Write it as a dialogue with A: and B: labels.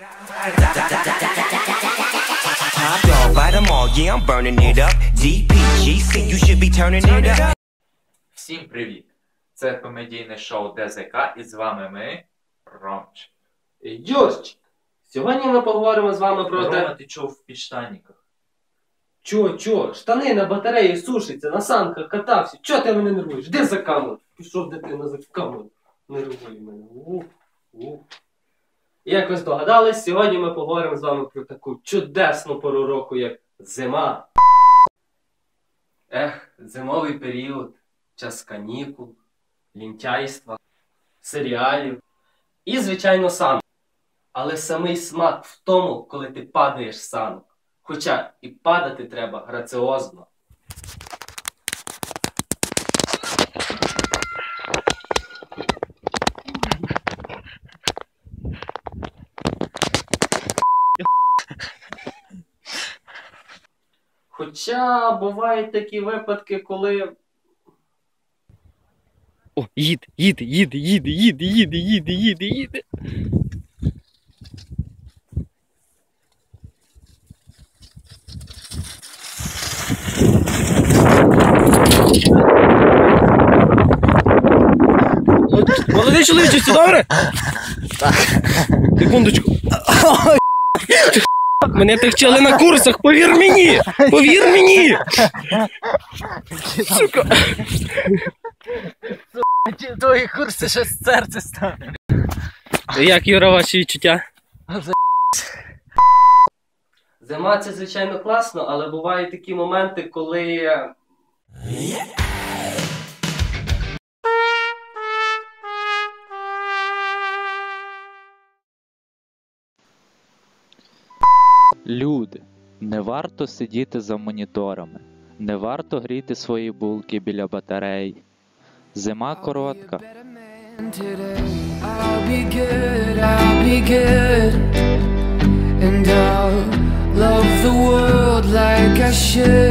A: Top dog, bite 'em all, yeah, I'm burning it up. DPGC, you should be turning it up.
B: Всім привіт! Це комедійне шоу ДЗК і з вами ми, Ромчик.
C: Юрчик, сьогодні ми поговоримо з вами про
B: Рома, ти чого в підштанниках?
C: чо, чо, штани на батареї сушаться, на санках катався. Чо ти мене нервуєш? Де за камеру? Пішов дитина за камеру. Нервує мене. Ух, ух. Як ви здогадались, сьогодні ми поговоримо з вами про таку чудесну пору року, як зима. Ех, зимовий період, час канікул, лінтяйства, серіалів і, звичайно, сам. Але самий смак в тому, коли ти падаєш санок. Хоча і падати треба граціозно. Хоча бувають такі випадки, коли
D: О, їде, їде, їде, їде, їде, їде, їде, їде, їде. Молодий чоловіче, все добре? Так. Секундочку. Мене так вчили на курсах, повір мені! Повір мені! Сука.
E: Твої курси ще з серця стане.
D: Як Юра, ваші відчуття?
C: зима це звичайно класно, але бувають такі моменти, коли.
F: Люди, не варто сидіти за моніторами, не варто гріти свої булки біля батарей. Зима коротка.
G: Love the world like I should.